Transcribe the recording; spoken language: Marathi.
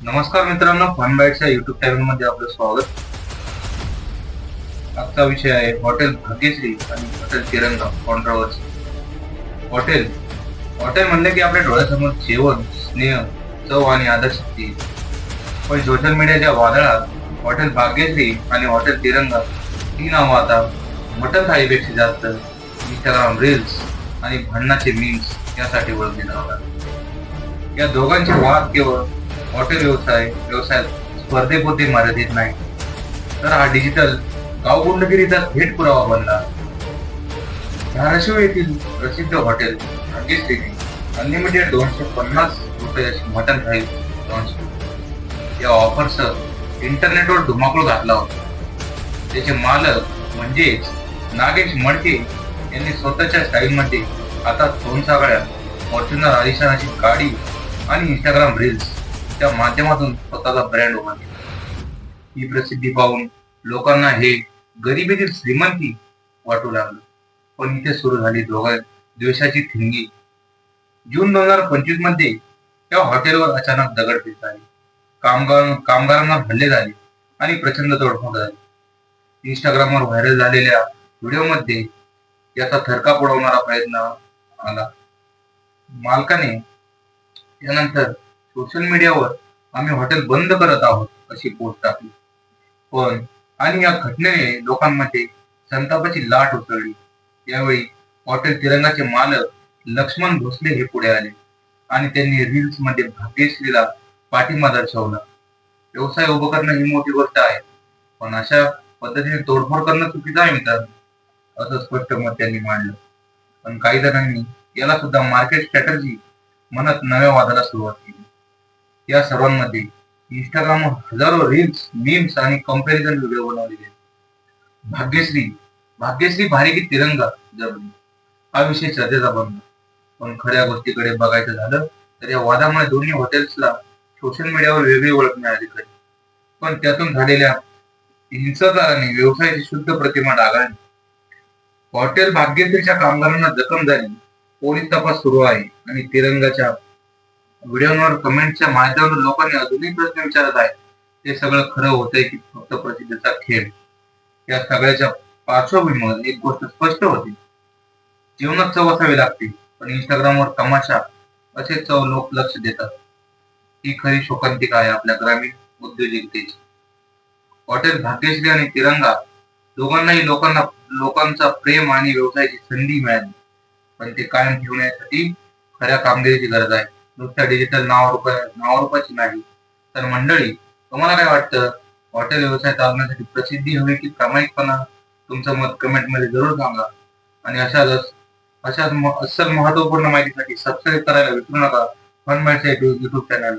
नमस्कार मित्रांनो फन बाईटच्या युट्यूब चॅनलमध्ये आपलं स्वागत. आजचा विषय आहे हॉटेल भाग्यश्री आणि हॉटेल तिरंगा कॉन्ट्रोवर्सी हॉटेल हॉटेल म्हणले की आपल्या डोळ्यासमोर जेवण स्नेह चव आणि आदर्शक्ती पण सोशल मीडियाच्या वादळात हॉटेल भाग्यश्री आणि हॉटेल तिरंगा ही नावं आता मटन थाळीपेक्षा जास्त इंस्टाग्राम रील्स आणि भांडणाचे मीम्स यासाठी ओळखले जातात. या दोघांचे वाद केवळ हॉटेल व्यवसाय व्यवसायात स्पर्धेपुरते मर्यादित नाही. तर हा डिजिटल गावगुंडगिरीचा थेट पुरावा बनला. धाराशिव येथील प्रसिद्ध हॉटेल अनलिमिटेड दोनशे पन्नास रुपयाची मटन थाळी लॉन्च या ऑफरसह इंटरनेटवर धुमाकूळ घातला होता. त्याचे मालक म्हणजेच नागेश मडके यांनी स्वतःच्या स्टाईलमध्ये आता सोनसागळ्या फॉर्च्युनर आलिशानाची गाडी आणि इंस्टाग्राम रील्स त्या माध्यमातून स्वतःचा ब्रँड उभा केला ही प्रसिद्धी पाहून लोकांना हे गरिबीतील श्रीमंती वाटू लागलं. पण इथे सुरू झाली दोघा द्वेषाची थिंगी. जून दोन हजार पंचवीसमध्ये त्या हॉटेलवर अचानक दगडफेक झाली. कामगार कामगारांना हल्ले झाले आणि प्रचंड तोडफोड झाली. इंस्टाग्रामवर व्हायरल झालेल्या व्हिडिओमध्ये याचा थरका पुडवणारा प्रयत्न आला. मालकाने त्यानंतर सोशल मीडियावर आम्ही हॉटेल बंद करत आहोत अशी पोस्ट टाकली. पण आणि या घटनेने लोकांमध्ये संतापाची लाट उसळली यावेळी हॉटेल तिरंगाचे मालक लक्ष्मण भोसले हे पुढे आले आणि त्यांनी रील्समध्ये भाग्यश्रीला पाठिंबा दर्शवला. व्यवसाय उभं करणं ही मोठी गोष्ट आहे पण अशा पद्धतीने तोडफोड करणं चुकीचं आहे मित्रांनो असं स्पष्ट मत त्यांनी मांडलं. पण काही जणांनी याला सुद्धा मार्केट स्ट्रॅटर्जी म्हणत नव्या वादाला सुरुवात केली. या सर्वांमध्ये इंस्टाग्राम हजारो रील्स मीम्स आणि कंपॅरिझन व्हिडिओ बनवलेले भाग्यश्री भाग्यश्री भारी की तिरंगा जगली हा विषय चर्चेचा बनला. पण खऱ्या गोष्टीकडे बघायचं झालं तर या वादामुळे दोन्ही हॉटेल्सला सोशल मीडियावर वेगळी ओळख मिळाली खरी. पण त्यातून झालेल्या हिंसाचाराने व्यवसायाची शुद्ध प्रतिमा डागाळली हॉटेल भाग्यश्रीच्या कामगारांना जखम झाली. पोलीस तपास सुरू आहे आणि तिरंगाच्या व्हिडिओवर कमेंटच्या माध्यमातून लोकांनी अजूनही प्रश्न विचारत आहेत. ते सगळं खरं होतंय की फक्त प्रसिद्धीचा खेळ. या सगळ्याच्या पार्श्वभूमीवर एक गोष्ट स्पष्ट होती. जीवनात चव असावी लागते पण इंस्टाग्रामवर तमाशा असे चव लोक लक्ष देतात. ही खरी शोकांतिका आहे आपल्या ग्रामीण उद्योजकतेची. हॉटेल भाग्यश्री आणि तिरंगा दोघांनाही लोकांना लोकांचा प्रेम आणि व्यवसायाची संधी मिळाली. पण ते कायम ठेवण्यासाठी खऱ्या कामगिरीची गरज आहे. नुसत्या डिजिटल नावारूपा नावारूपाची नाही. तर मंडळी तुम्हाला काय वाटतं? हॉटेल व्यवसाय चालवण्यासाठी प्रसिद्धी हवी की प्रामाणिकपणा? तुमचं मत कमेंटमध्ये जरूर सांगा. आणि अशाच अशाच अस्सल महत्त्वपूर्ण माहितीसाठी सबस्क्राईब करायला विसरू नका. Fun YouTube channel